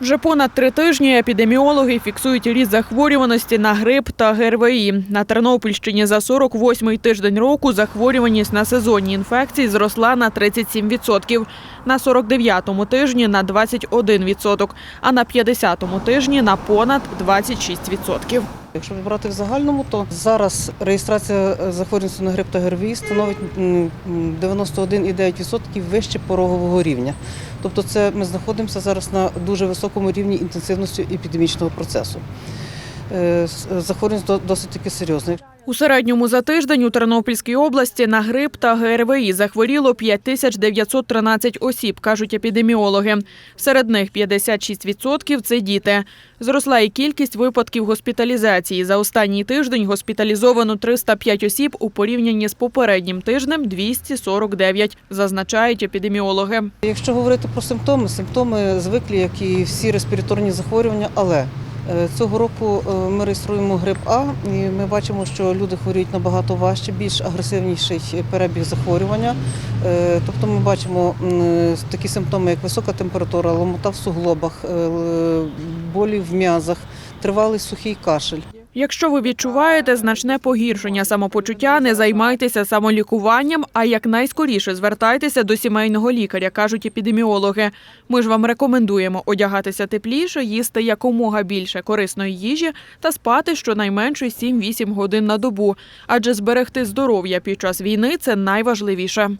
Вже понад три тижні епідеміологи фіксують ріст захворюваності на грип та ГРВІ. На Тернопільщині за 48-й тиждень року захворюваність на сезонні інфекції зросла на 37%, на 49-му тижні на 21%, а на 50-му тижні на понад 26%. Якщо брати в загальному, то зараз реєстрація е, захворюваності на грип та ГРВІ становить м, м, 91,9% вище порогового рівня. Тобто, це ми знаходимося зараз на дуже високому рівні інтенсивності епідемічного процесу. Е, Захворюваність до- досить таки серйозна. У середньому за тиждень у Тернопільській області на грип та ГРВІ захворіло 5913 осіб, кажуть епідеміологи. Серед них 56% – це діти. Зросла і кількість випадків госпіталізації. За останній тиждень госпіталізовано 305 осіб у порівнянні з попереднім тижнем – 249, зазначають епідеміологи. Якщо говорити про симптоми, симптоми звиклі, як і всі респіраторні захворювання, але цього року е, ми реєструємо грип А, і ми бачимо, що люди хворіють набагато важче, більш агресивніший перебіг захворювання. Е, Тобто ми бачимо такі симптоми, як висока температура, ломота в суглобах, е, болі в м'язах, тривалий сухий кашель. Якщо ви відчуваєте значне погіршення самопочуття, не займайтеся самолікуванням, а якнайскоріше звертайтеся до сімейного лікаря, кажуть епідеміологи. Ми ж вам рекомендуємо одягатися тепліше, їсти якомога більше корисної їжі та спати щонайменше 7-8 годин на добу, адже зберегти здоров'я під час війни це найважливіше.